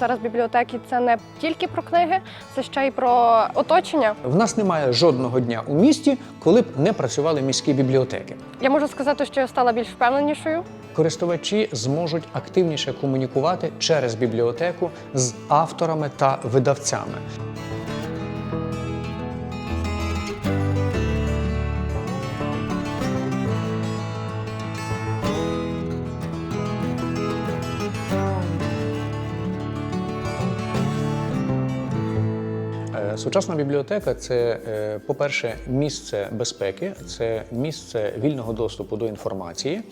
Зараз бібліотеки це не тільки про книги, це ще й про оточення. В нас немає жодного дня у місті, коли б не працювали міські бібліотеки. Я можу сказати, що я стала більш впевненішою. Користувачі зможуть активніше комунікувати через бібліотеку з авторами та видавцями. Сучасна бібліотека це, е, по-перше, місце безпеки, це місце вільного доступу до інформації,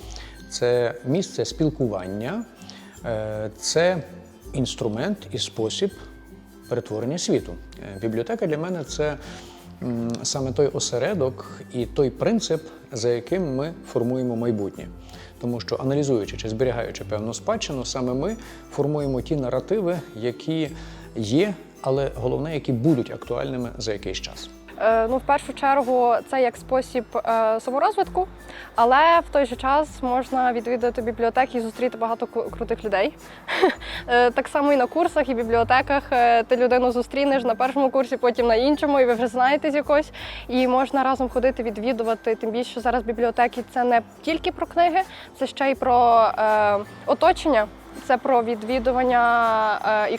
це місце спілкування, е, це інструмент і спосіб перетворення світу. Е, Бібліотека для мене це саме той осередок і той принцип, за яким ми формуємо майбутнє. Тому що аналізуючи чи зберігаючи певну спадщину, саме ми формуємо ті наративи, які є, але головне, які будуть актуальними за якийсь час. Е, Ну, в першу чергу, це як спосіб е, саморозвитку, але в той же час можна відвідати бібліотеки і зустріти багато крутих людей. Е, Так само і на курсах, і бібліотеках ти людину зустрінеш на першому курсі, потім на іншому, і ви вже знаєте якось. І можна разом ходити, відвідувати. Тим більше зараз бібліотеки це не тільки про книги, це ще й про е, оточення. Це про відвідування е, і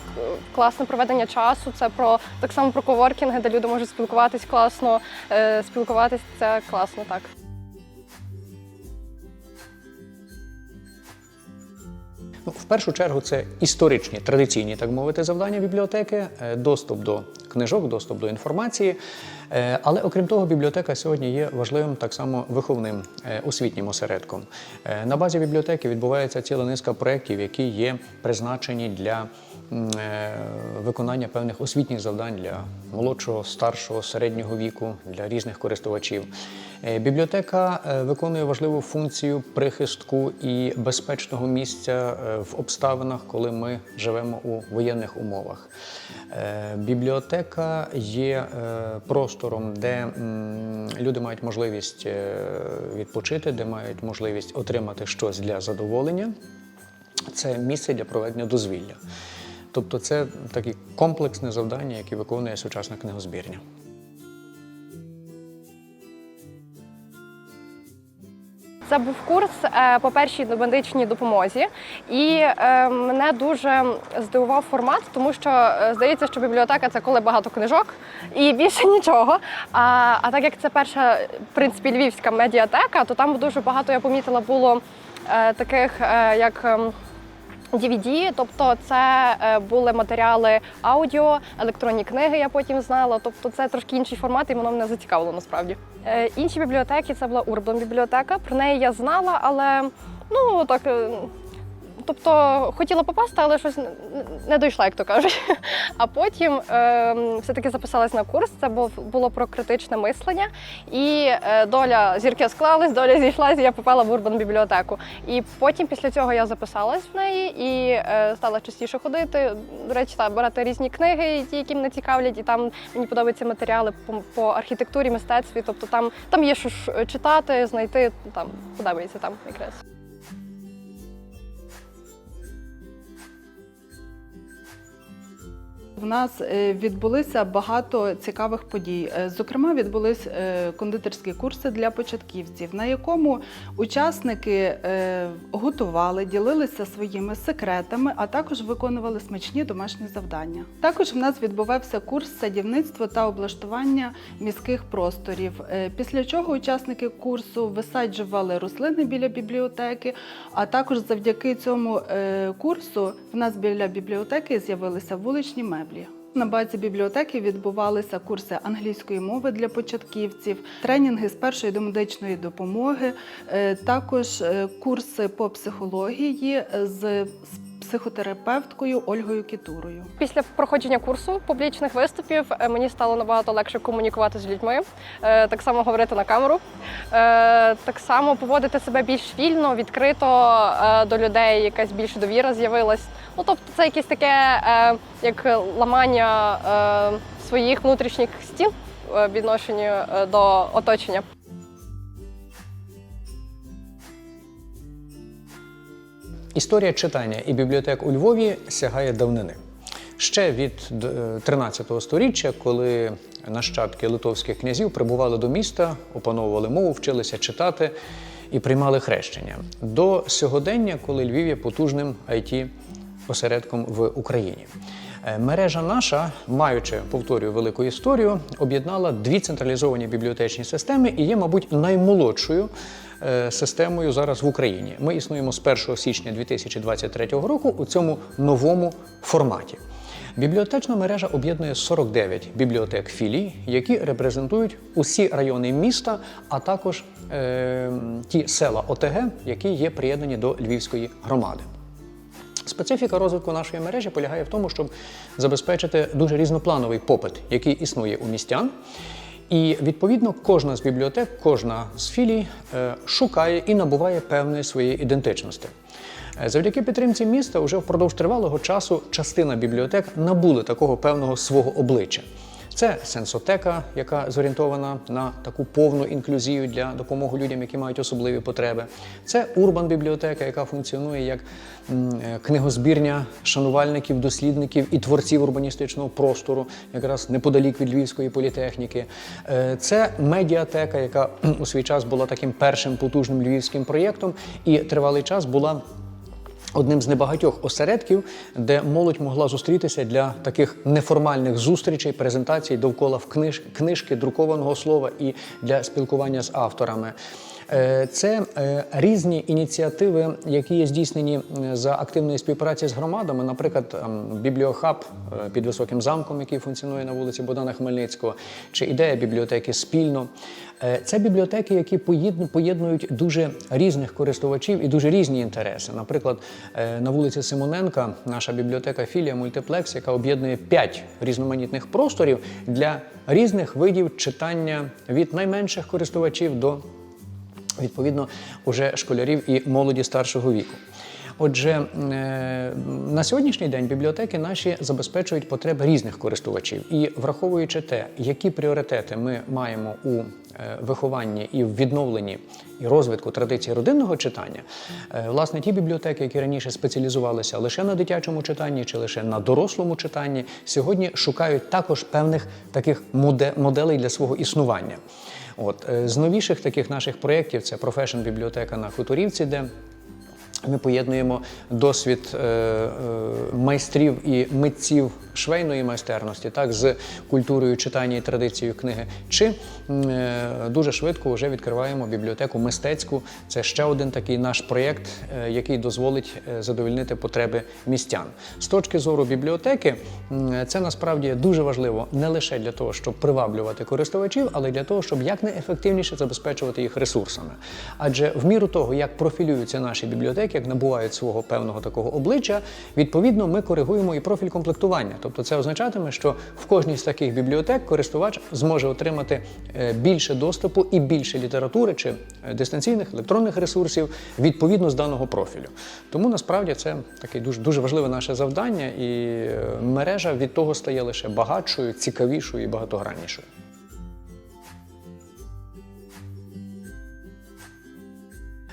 класне проведення часу. Це про так само про коворкінги, де люди можуть спілкуватись класно, е, спілкуватись це класно, так. Ну, в першу чергу це історичні, традиційні, так мовити, завдання бібліотеки, е, доступ до книжок, доступ до інформації. Е, Але окрім того, бібліотека сьогодні є важливим так само виховним е, освітнім осередком. Е, На базі бібліотеки відбувається ціла низка проєктів, які є призначені для е, виконання певних освітніх завдань для молодшого, старшого, середнього віку, для різних користувачів. Е, Бібліотека е, виконує важливу функцію прихистку і безпечного місця е, в обставинах, коли ми живемо у воєнних умовах. Е, Бібліотека є е, простором, де люди мають можливість е, відпочити, де мають можливість отримати щось для задоволення. Це місце для проведення дозвілля. Тобто це таке комплексне завдання, яке виконує сучасна книгозбірня. Це був курс е, по першій медичній допомозі, і е, мене дуже здивував формат, тому що е, здається, що бібліотека це коли багато книжок і більше нічого. А, а так як це перша, в принципі, львівська медіатека, то там дуже багато я помітила було таких як. DVD, тобто це е, були матеріали аудіо, електронні книги, я потім знала. Тобто це трошки інший формат, і воно мене зацікавило насправді. Е, Інші бібліотеки це була Урбан бібліотека. Про неї я знала, але ну так. Е, Тобто хотіла попасти, але щось не- дійшла, як то кажуть. А потім е, все-таки записалась на курс. Це було про критичне мислення. І е, доля зірки склалась, доля зійшлась, і я попала в Урбан бібліотеку. І потім після цього я записалась в неї і е, стала частіше ходити. До речі, та, брати різні книги, ті, які мене цікавлять, і там мені подобаються матеріали по, по архітектурі, мистецтві. Тобто там, там є що ж читати, знайти, там подобається там якраз. В нас е, відбулися багато цікавих подій. Е, Зокрема, відбулись е, кондитерські курси для початківців, на якому учасники готували, ділилися своїми секретами, а також виконували смачні домашні завдання. Також в нас відбувався курс садівництва та облаштування міських просторів. Після чого учасники курсу висаджували рослини біля бібліотеки, а також завдяки цьому курсу в нас біля бібліотеки з'явилися вуличні меблі. На базі бібліотеки відбувалися курси англійської мови для початківців, тренінги з першої домедичної допомоги, е, також е, курси по психології з психотерапевткою Ольгою Кітурою. Після проходження курсу публічних виступів е, мені стало набагато легше комунікувати з людьми, так само говорити на камеру, так само поводити себе більш вільно, відкрито до людей, якась більша довіра з'явилась. Ну тобто, це якесь таке е, як ламання е, своїх внутрішніх стін е, в відношенні е, до оточення. Історія читання і бібліотек у Львові сягає давнини. ще від е, 13 століття, коли нащадки литовських князів прибували до міста, опановували мову, вчилися читати і приймали хрещення. До сьогодення, коли Львів є потужним it осередком в Україні. Е, Мережа наша, маючи, повторюю, велику історію, об'єднала дві централізовані бібліотечні системи і є, мабуть, наймолодшою е, системою зараз в Україні. Ми існуємо з 1 січня 2023 року у цьому новому форматі. Бібліотечна мережа об'єднує 49 бібліотек філій, які репрезентують усі райони міста, а також е, ті села ОТГ, які є приєднані до Львівської громади. Специфіка розвитку нашої мережі полягає в тому, щоб забезпечити дуже різноплановий попит, який існує у містян. І відповідно кожна з бібліотек, кожна з філій е, шукає і набуває певної своєї ідентичності. Е, Завдяки підтримці міста вже впродовж тривалого часу частина бібліотек набули такого певного свого обличчя. Це сенсотека, яка зорієнтована на таку повну інклюзію для допомоги людям, які мають особливі потреби. Це урбан бібліотека, яка функціонує як е, книгозбірня шанувальників, дослідників і творців урбаністичного простору, якраз неподалік від Львівської політехніки. Е, Це медіатека, яка у свій час була таким першим потужним львівським проєктом, і тривалий час була одним з небагатьох осередків, де молодь могла зустрітися для таких неформальних зустрічей, презентацій довкола в книж, книжки, друкованого слова і для спілкування з авторами. Е, Це е, різні ініціативи, які є здійснені за активної співпраці з громадами, наприклад, ем, бібліохаб е, під високим замком, який функціонує на вулиці Богдана Хмельницького, чи ідея бібліотеки спільно. Е, Це бібліотеки, які поєднують дуже різних користувачів і дуже різні інтереси. Наприклад, е, на вулиці Симоненка наша бібліотека філія Мультиплекс, яка об'єднує п'ять різноманітних просторів для різних видів читання від найменших користувачів до відповідно уже школярів і молоді старшого віку. Отже, е, на сьогоднішній день бібліотеки наші забезпечують потреби різних користувачів. І враховуючи те, які пріоритети ми маємо у е, вихованні і в відновленні і розвитку традиції родинного читання, е, власне, ті бібліотеки, які раніше спеціалізувалися лише на дитячому читанні чи лише на дорослому читанні, сьогодні шукають також певних таких моде- моделей для свого існування. От з новіших таких наших проєктів це профешн бібліотека на Хуторівці, де ми поєднуємо досвід е, е, майстрів і митців швейної майстерності, так з культурою читання і традицією книги. Чи е, дуже швидко вже відкриваємо бібліотеку мистецьку. Це ще один такий наш проєкт, який дозволить задовольнити потреби містян. З точки зору бібліотеки, це насправді дуже важливо не лише для того, щоб приваблювати користувачів, але й для того, щоб якнайефективніше забезпечувати їх ресурсами. Адже в міру того, як профілюються наші бібліотеки, як набувають свого певного такого обличчя, відповідно ми коригуємо і профіль комплектування. Тобто це означатиме, що в кожній з таких бібліотек користувач зможе отримати е, більше доступу і більше літератури чи е, дистанційних електронних ресурсів відповідно з даного профілю. Тому насправді це таке дуже дуже важливе наше завдання, і е, мережа від того стає лише багатшою, цікавішою і багатограннішою.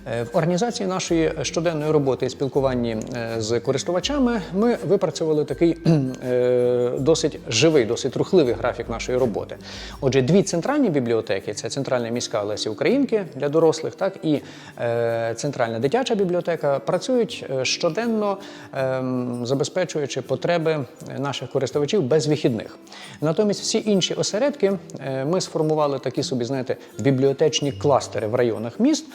В організації нашої щоденної роботи і спілкуванні е, з користувачами ми випрацювали такий е, досить живий, досить рухливий графік нашої роботи. Отже, дві центральні бібліотеки це центральна міська Лесі Українки для дорослих, так і е, центральна дитяча бібліотека працюють е, щоденно, ем, забезпечуючи потреби наших користувачів без вихідних. Натомість всі інші осередки е, ми сформували такі собі, знаєте, бібліотечні кластери в районах міст,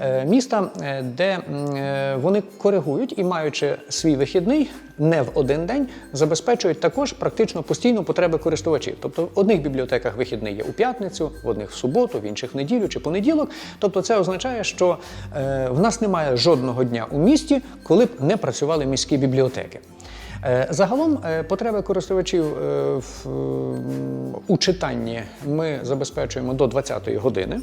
е, міста, е, де е, вони коригують і, маючи свій вихідний, не в один день, забезпечують також практично постійно потреби користувачів. Тобто в одних бібліотеках вихідний є у п'ятницю, в одних в суботу, в інших в неділю чи понеділок. Тобто це означає, що е, в нас немає жодного дня у місті, коли б не працювали міські бібліотеки. Загалом потреби користувачів у читанні ми забезпечуємо до 20-ї години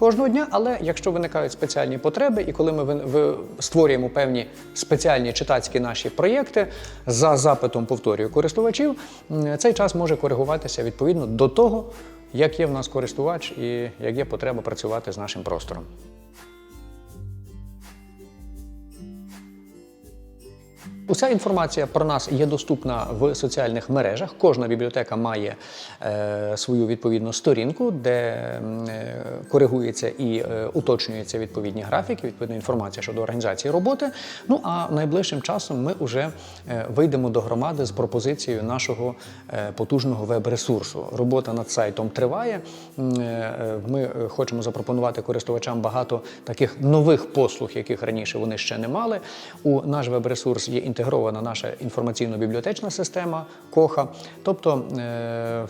кожного дня, але якщо виникають спеціальні потреби, і коли ми створюємо певні спеціальні читацькі наші проєкти за запитом повторюю користувачів, цей час може коригуватися відповідно до того, як є в нас користувач і як є потреба працювати з нашим простором. Уся інформація про нас є доступна в соціальних мережах. Кожна бібліотека має е, свою відповідну сторінку, де е, коригується і е, уточнюються відповідні графіки, відповідна інформація щодо організації роботи. Ну а найближчим часом ми вже е, вийдемо до громади з пропозицією нашого е, потужного веб-ресурсу. Робота над сайтом триває. Е, е, Ми е, хочемо запропонувати користувачам багато таких нових послуг, яких раніше вони ще не мали. У наш веб-ресурс є інтегрована наша інформаційно-бібліотечна система Коха. Тобто, е,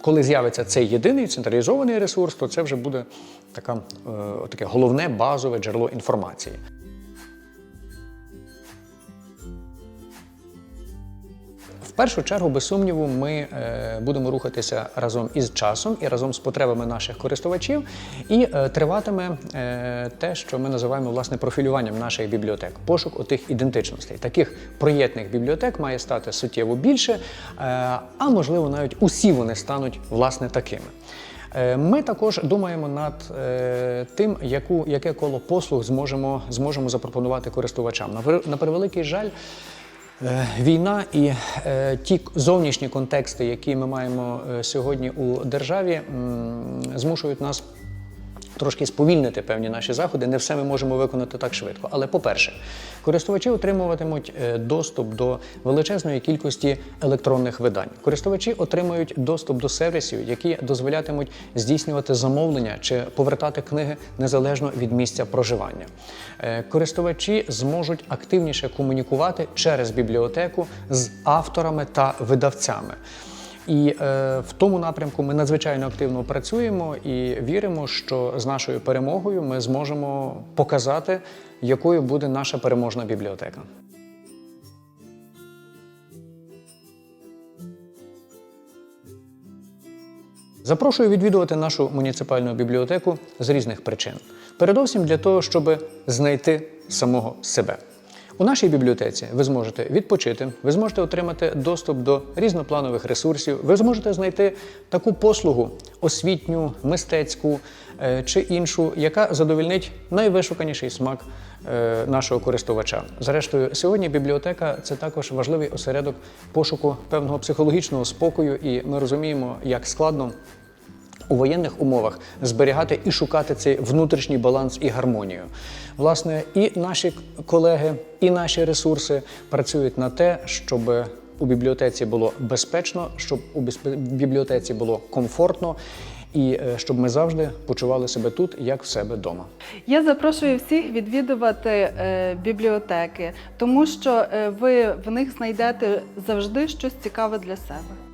коли з'явиться цей єдиний централізований ресурс, то це вже буде така, е, таке головне базове джерело інформації. Першу чергу, без сумніву, ми е, будемо рухатися разом із часом і разом з потребами наших користувачів, і е, триватиме е, те, що ми називаємо власне профілюванням наших бібліотек, пошук отих ідентичностей. Таких проєктних бібліотек має стати суттєво більше, а можливо, навіть усі вони стануть власне такими. Ми також думаємо над тим, яку, яке коло послуг зможемо, зможемо запропонувати користувачам. На, на превеликий жаль, Війна і е, ті зовнішні контексти, які ми маємо е, сьогодні у державі, змушують нас трошки сповільнити певні наші заходи. Не все ми можемо виконати так швидко. Але, по-перше, користувачі отримуватимуть е, доступ до величезної кількості електронних видань. Користувачі отримують доступ до сервісів, які дозволятимуть здійснювати замовлення чи повертати книги незалежно від місця проживання. Е, Користувачі зможуть активніше комунікувати через бібліотеку з авторами та видавцями. І е, в тому напрямку ми надзвичайно активно працюємо і віримо, що з нашою перемогою ми зможемо показати, якою буде наша переможна бібліотека. Запрошую відвідувати нашу муніципальну бібліотеку з різних причин. Передовсім для того, щоб знайти самого себе. У нашій бібліотеці ви зможете відпочити, ви зможете отримати доступ до різнопланових ресурсів, ви зможете знайти таку послугу освітню, мистецьку е, чи іншу, яка задовільнить найвишуканіший смак е, нашого користувача. Зрештою, сьогодні бібліотека це також важливий осередок пошуку певного психологічного спокою, і ми розуміємо, як складно у воєнних умовах зберігати і шукати цей внутрішній баланс і гармонію. Власне, і наші колеги, і наші ресурси працюють на те, щоб у бібліотеці було безпечно, щоб у бібліотеці було комфортно, і е, щоб ми завжди почували себе тут, як в себе вдома. Я запрошую всіх відвідувати е, бібліотеки, тому що е, ви в них знайдете завжди щось цікаве для себе.